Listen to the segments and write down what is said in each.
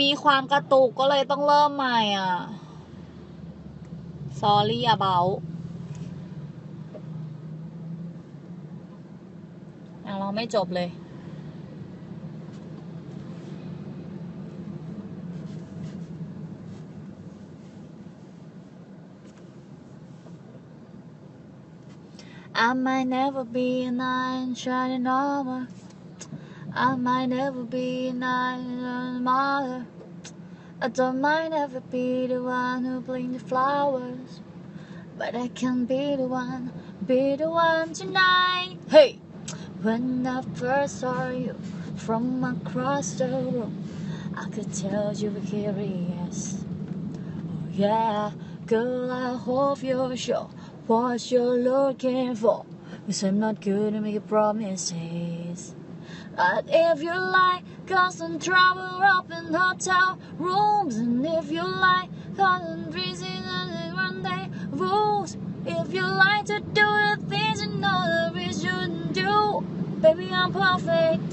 มีความกระตุกก็เลยต้องเริ่มใหม่อะ sorry about อะเราไม่จบเลย I might never be a knight shining armor. I might never be a knight mother. I don't might never be the one who bring the flowers. But I can be the one, be the one tonight. Hey! When I first saw you from across the room, I could tell you were curious. Oh yeah, girl, I hope you're sure what you're looking for. Cause I'm not good at making promises. But if you like constant trouble up in hotel rooms, and if you like constant reason and rendezvous, if you like to do the things you know that we shouldn't do, baby, I'm perfect.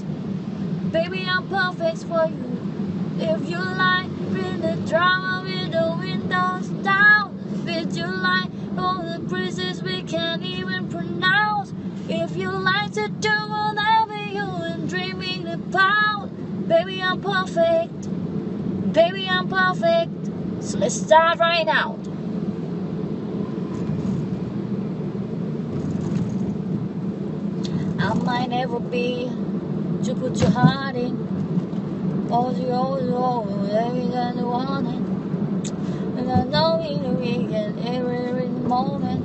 Baby, I'm perfect for you. If you like bring the drama with the windows down, if you like all the phrases we can't even pronounce, if you like to do about, baby, I'm perfect. Baby, I'm perfect. So let's start right now. I might never be to put your heart in. All you always always every time you want it. And I know in the weekend, every moment.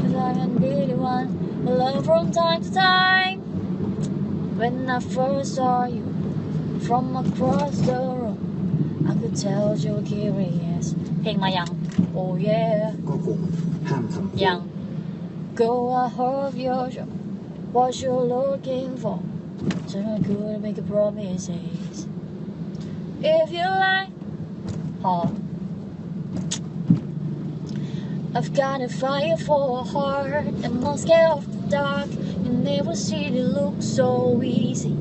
Cause I can be the one love from time to time. When I first saw you from across the room, I could tell you were curious. เพลงมายัง Oh yeah. ก็คงห้ามคำพูด ยัง Go I heard your show What you're looking for So I could make a promises If you like พอ I've got a fire for a heart I'm not scared of the dark You never see it look so easy.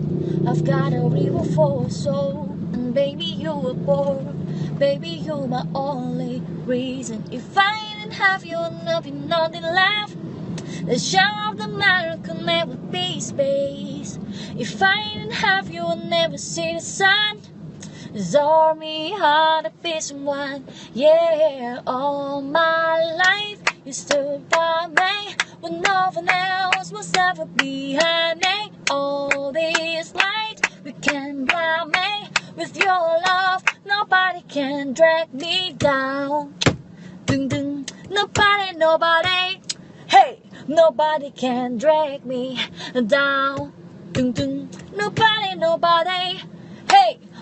I've got a river for a soul And baby you were born. Baby you're my only reason. If I didn't have you nothing nothing left. The shadow of the matter could never be space. If I didn't have you I'd never see the sun. All me how to be someone. Yeah, all my life you stood by me when no one else was ever behind me. All this light we can blind me with your love. Nobody can drag me down. Ding ding, nobody, nobody. Hey, nobody can drag me down. Ding ding, nobody, nobody.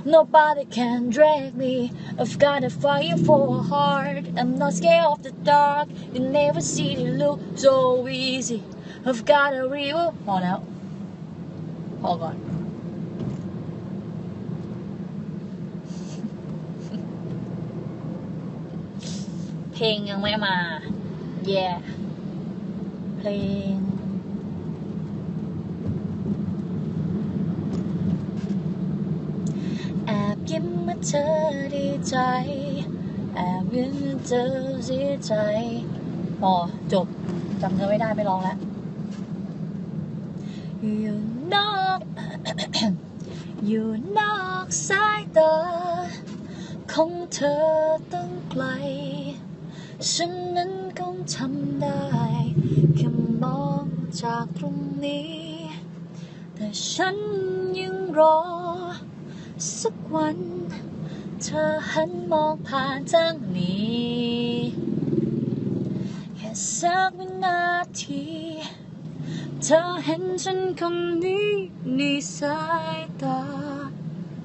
Hey, nobody can drag me. I've got a fire for a heart. I'm not scared of the dark. You never see it look so easy. I've got a real. Hold out. Hold on. เพลงยังไม่มา yeah เพลง ยิ้มเมื่อเธอดีใจ แอบยิ้มเมื่อเธอเสียใจพอจบจำเธอไม่ได้ไม่ร้องแล้วอยู่นอกอยู่นอกสายตาของเธอตั้งไกล ฉันนั้นคงทำได้แค่มองจากตรงนี้ แต่ฉันยังรอ สักวัน เธอหันมองผ่านทางนี้ แค่สักวินาที เธอเห็นฉันคนนี้ในสายตา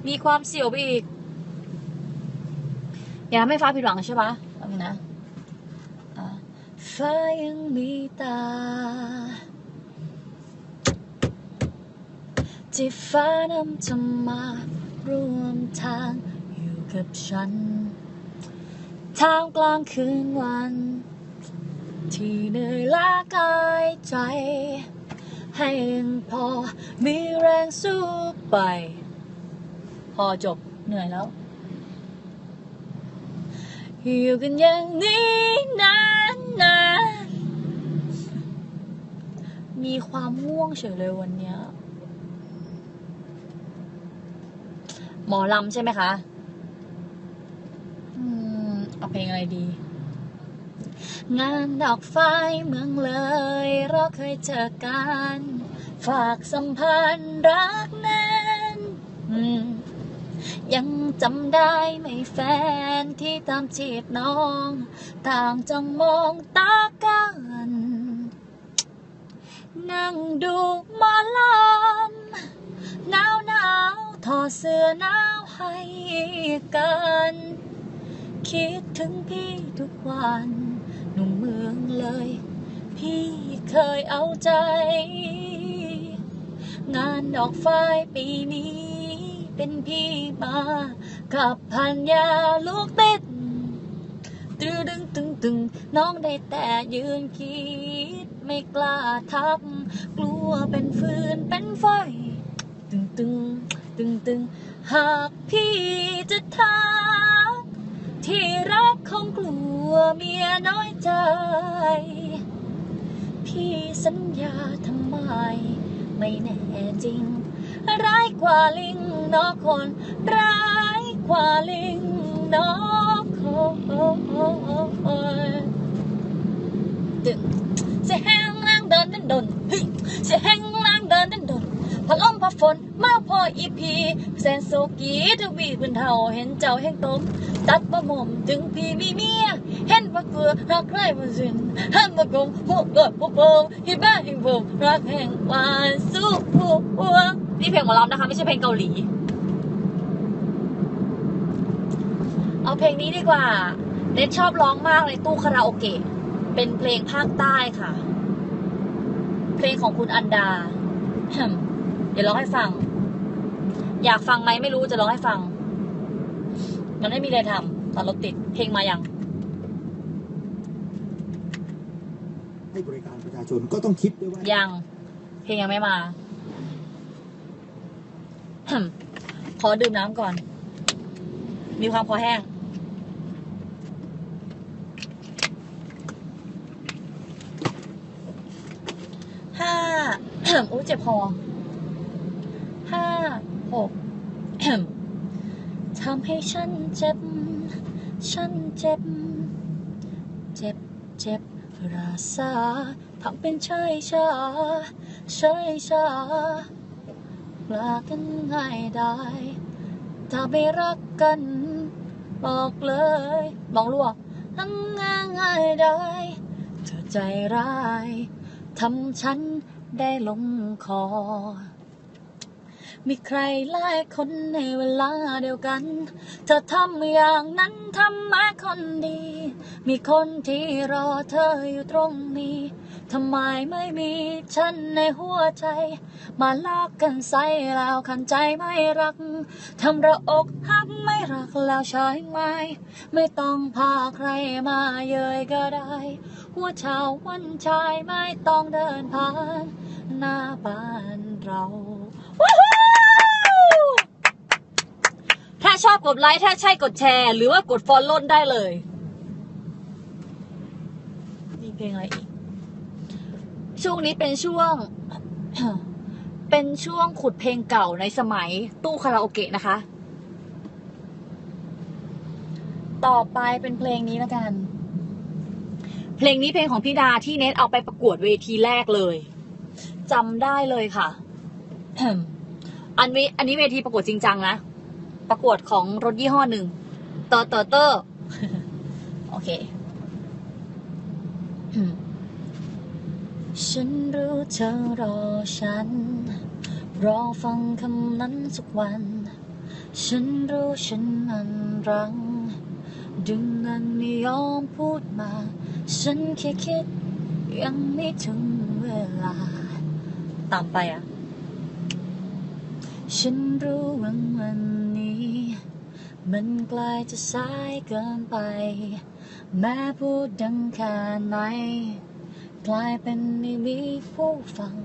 มีความเสียวไปอีก อย่าทำให้ฟ้าผิดหวังใช่ปะเอางี้นะฟ้ายังมีตาที่ฟ้านำเธอมา ร่วมทางอยู่กับฉันท่ามกลางคืนวัน ที่เหนื่อยล้ากายใจ ให้ยังพอมีแรงสู้ไป พอจบเหนื่อยแล้ว อยู่กันอย่างนี้นานนานๆมีความง่วงเฉยเลยวันเนี้ย หมอลำใช่ไหมคะ อืม เอาเพลงอะไรดี งานดอกไฟเมืองเลย เราเคยเจอกัน ฝากสัมพันธ์รักแน่นอืมยังจำได้ไหมแฟนที่ตามจีบน้อง ต่างจ้องมองตากัน นั่งดูหมาลำหนาวหนาวๆ ถอดเสื้อหนาวให้กัน คิดถึงพี่ทุกวัน หนุ่มเมืองเลย พี่เคยเอาใจ งานดอกไฟปีนี้ เป็นพี่มา กับพันยาลูกติดตึงตึงตึงตึงน้องได้แต่ยืนคิด ไม่กล้าทัก กลัวเป็นฟืนเป็นไฟ ตึงตึง ตึงตึงหากพี่จะทักที่รักคงกลัวเมียน้อยใจ พี่สัญญาทำไม ไม่แน่จริง ร้ายกว่าลิงนอกคน ร้ายกว่าลิงนอกคนตึงเสียแห้งล่างเดินดันดนเฮ้ยเสียแห้งล่างเดินดันดน พัดลมพัดฝนมาพออีพีแสนโซกีทวีพื้นเทาเห็นเจ้าแห้งตมตัดประม่มถึงพี่มีเมียเห็นว่าเกลือรักใครมาสินห้ามมากงพวกกดพวกโปงที่บ้านแห่งผมรักแห่งวานสู้ผัวนี่เพลงหมอลำนะคะ ไม่ใช่เพลงเกาหลี เอาเพลงนี้ดีกว่าเนทชอบร้องมากในตู้คาราโอเกะเป็นเพลงภาคใต้ค่ะ เพลงของคุณอันดา เดี๋ยวร้องให้ฟัง อยากฟังไหมไม่รู้จะร้องให้ฟัง มันไม่มีอะไรทำตอนรถติด เพลงมายังให้บริการประชาชนก็ต้องคิดด้วยว่ายัง เพลงยังไม่มา ขอดื่มน้ำก่อน มีความคอแห้งห้าโอ้ยเจ็บคอ ห้าหกทำให้ฉันเจ็บ ฉันเจ็บ เจ็บเจ็บราซาทำเป็นใช่ชาใช่ชาลากันง่ายได้ ถ้าไม่รักกันบอกเลยลองลวกทั้งง่ายง่ายได้ เธอใจร้ายทำฉันได้ลงคอ มีใครหลายคนในเวลาเดียวกัน เธอทำอย่างนั้นทำมาคนดี มีคนที่รอเธออยู่ตรงนี้ ทำไมไม่มีฉันในหัวใจ มาลอกกันใส่แล้วขันใจไม่รัก ทำระอกหักไม่รักแล้วใช่ไหม ไม่ต้องพาใครมาเย้ยก็ได้ หัวช้าวันชายไม่ต้องเดินผ่านหน้าบ้านเราว้าวถ้า ชอบกดไลค์ถ้าใช่กดแชร์ หรือว่ากดฟอลโล่ได้เลยมีเพลงอะไรอีก ช่วงนี้เป็นช่วง เป็นช่วงขุดเพลงเก่าในสมัยตู้คาราโอเกะนะคะ ต่อไปเป็นเพลงนี้แล้วกัน เพลงนี้เพลงของพี่ดาที่เนทเอาไปประกวดเวทีแรกเลยจำได้เลยค่ะ อันนี้อันนี้เวทีประกวดจริงจังนะ ประกวดของรถยี่ห้อหนึ่งเตอร์เตอร์เตอร์โอเค ฉันรู้เธอรอฉัน รอฟังคำนั้นสักวัน ฉันรู้ฉันมันรัง ดึงนั้นไม่ยอมพูดมา ฉันแค่คิด ยังไม่ถึงเวลา ตามไปอะ ฉันรู้ว่าวัน มันกล้จะสายเกินไป แม้พูดดังแค่ไหน กลายเป็นไม่มีผู้ฟัง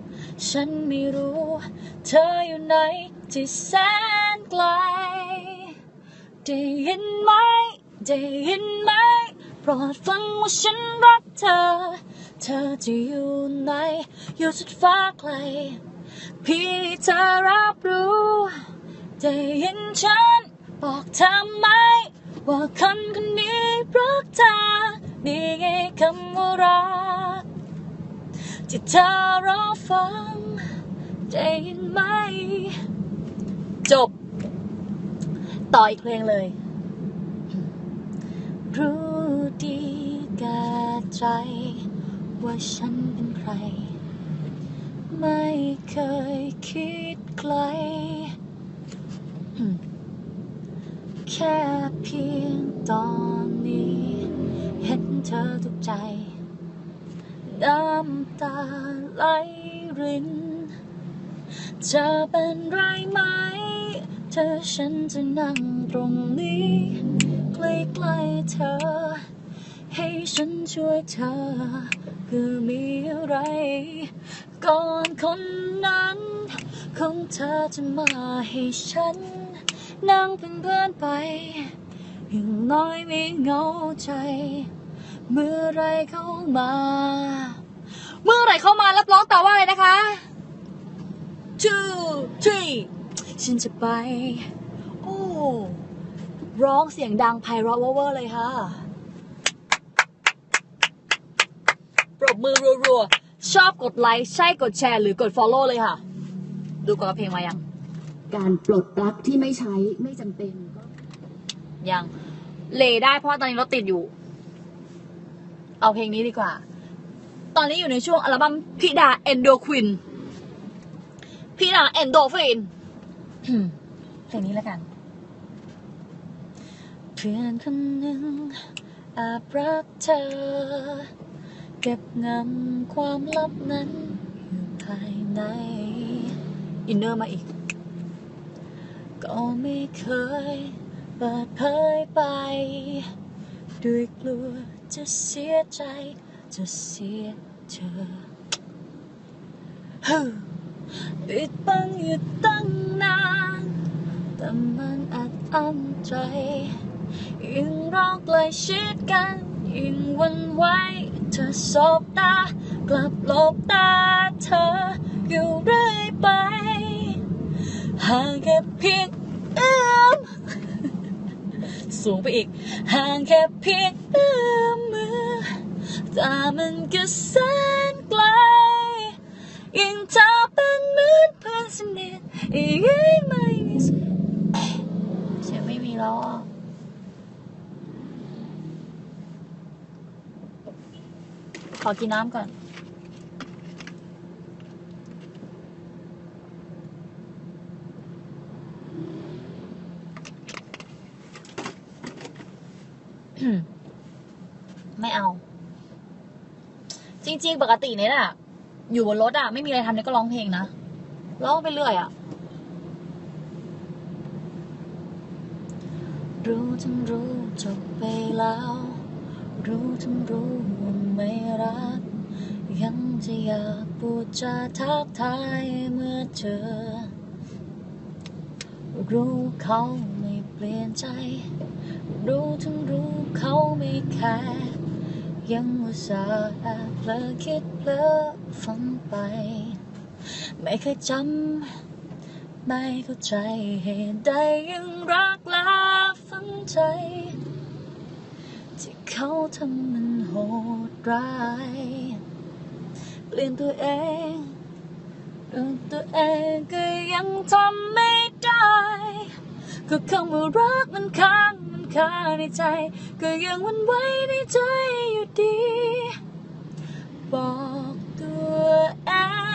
ฉันไม่รู้ เธออยู่ไหนที่แสนไกล ได้ยินไหม ได้ยินไหม โปรดฟังว่าฉันรักเธอ เธอจะอยู่ไหน อยู่สุดฟ้าไกล พี่เธอรับรู้ ได้ยินฉัน บอกเธอไม ว่าคนคนนี้รักเธอนี่ไงคำว่ารักที่เธอรอฟังได้ยินไหม จบ ต่ออีกเพลงเลย รู้ดีแก่ใจ ว่าฉันเป็นใคร ไม่เคยคิดไกล แค่เพียงตอนนี้ เห็นเธอทุกใจ น้ำตาไหลรินจะเป็นไรไหม เธอฉันจะนั่งตรงนี้ใกล้ๆเธอ ให้ฉันช่วยเธอ คือมีอะไร ก่อนคนนั้นคงเธอจะมาให้ฉัน นั่งเป็นเพื่อนไปอย่างน้อยไม่เหงาใจ เมื่อไรเข้ามา เมื่อไรเข้ามารับร้องต่อว่าอะไรนะคะ two three ฉันจะไป โอ้ ร้องเสียงดังไพเราะเวอร์เลยค่ะ ปรบมือรัวๆ ชอบกดไลค์ ใช่กดแชร์ หรือกด follow เลยค่ะ ดูก่อนเพลงมายัง การปลดปลั๊กที่ไม่ใช้ไม่จำเป็นก็ยังเลได้เพราะตอนนี้รถติดอยู่ เอาเพลงนี้ดีกว่า ตอนนี้อยู่ในช่วงอัลบั้มพิดาเอนโดควินพิดาเอนโดฟินเพลงนี้แล้วกันเพื่อนคนหนึ่งแอบรักเธอ เก็บงำความลับนั้นอยู่ภายใน อินเนอร์มาอีก ก็ไม่เคยเปิดเผยไป ด้วยกลัวจะเสียใจ จะเสียเธอปิดบังอยู่ตั้งนาน แต่มันอัดอั้นใจ ยิ่งราใกล้ชิดกัน ยิ่งหวันไหวเธอสบตากลับหลบตาเธออยู่เรื่อยไป ห่างแค่เพียงเอื้อมสูงไปอีก ห่างแค่เพียงเอื้อมมือแต่มันก็แสนไกลยิ่งเธอเป็นเหมือนเพื่อนสนิทยิ่งไม่มีสียงเสียไม่มีแล้วอะขอกินน้ำก่อน ไม่เอา จ ริงๆ ปกติเนี่ยน่ะ อยู่บนรถอะ ไม่มีอะไรทำเนี่ยก็ร้องเพลงนะ ร้องไปเรื่อยอะ รู้ทั้งรู้จบไปแล้ว รู้ทั้งรู้ว่าไม่รัก ยังจะอยากพูดจาทักทายเมื่อเจอ รู้เขาไม่เปลี่ยนใจ รู้ทั้งรู้เขาไม่แคร์ ยังอุตส่าห์แอบเผลอคิดเผลอฝันไป ไม่เคยจำ ไม่เข้าใจเหตุใดยังรักและฝังใจ ที่เขาทำมันโหดร้าย เปลี่ยนตัวเองเปลี่ยนตัวเองก็ยังทำไม่ได้ ก็คำว่ารักมันค้าง คาในใจ ก็ยังวันไหวในใจอยู่ดี บอกตัวเอ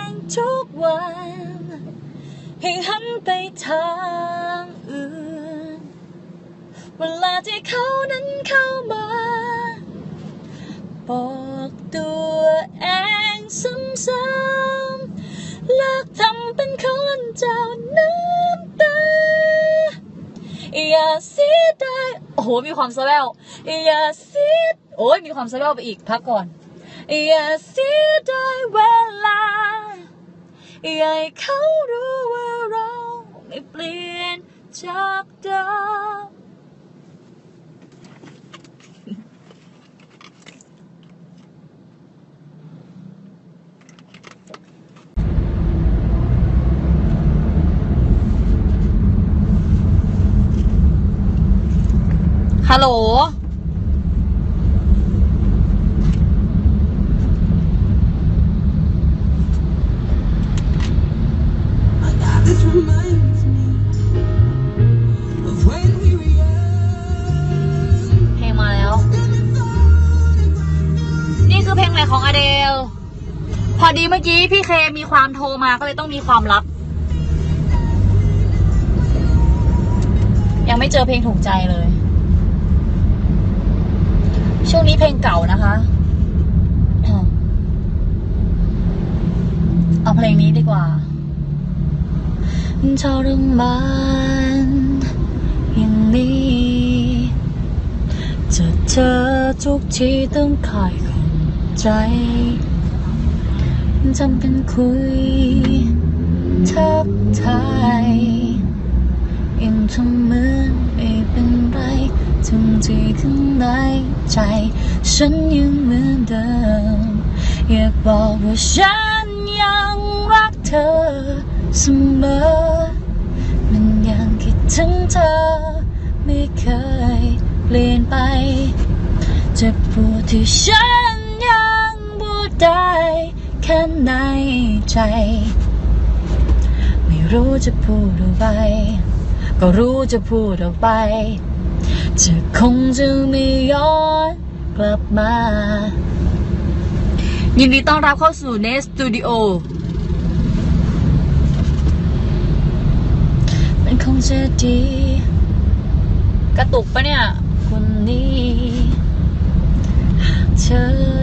งทุกวันให้หันไปทางอื่น เวลาที่เขานั้นเข้ามา บอกตัวเองซ้ำๆเลิกทำเป็นคนเจ้าน้ำตาอย่าเสียดาย โอ้โหมีความสะแววอย่าเสียโอ้ยมีความสะแววไปอีกพักก่อนอย่าเสียดายเวลาอย่าให้เขารู้ว่าเราไม่เปลี่ยนจากเดิม ฮัลโหล เพลงมาแล้ว นี่คือเพลงใหม่ของอเดล พอดีเมื่อกี้พี่เคมีความโทรมาก็เลยต้องมีความลับ ยังไม่เจอเพลงถูกใจเลย ช่วงนี้เพลงเก่านะคะ เอาเพลงนี้ดีกว่าทรมานอย่างนี้จะเจอทุกทีต้องคอยข่มใจจำเป็นคุยทักทายยังทำเหมือนไม่เป็นไร ทั้งที่ข้างในใจ ฉันยังเหมือนเดิม อยากบอกว่าฉันยังรักเธอเสมอ มันยังคิดถึงเธอ ไม่เคยเปลี่ยนไปเจ็บปวดที่ฉันยังพูดได้แค่ในใจ ไม่รู้จะพูดอะไรก็รู้จะพูดออกไป จะคงจะไม่ย้อนกลับมา ยินดีต้อนรับเข้าสู่เนสตูดิโอมันคงจะดี กระตุกปะเนี่ย คนนี้หากเธอ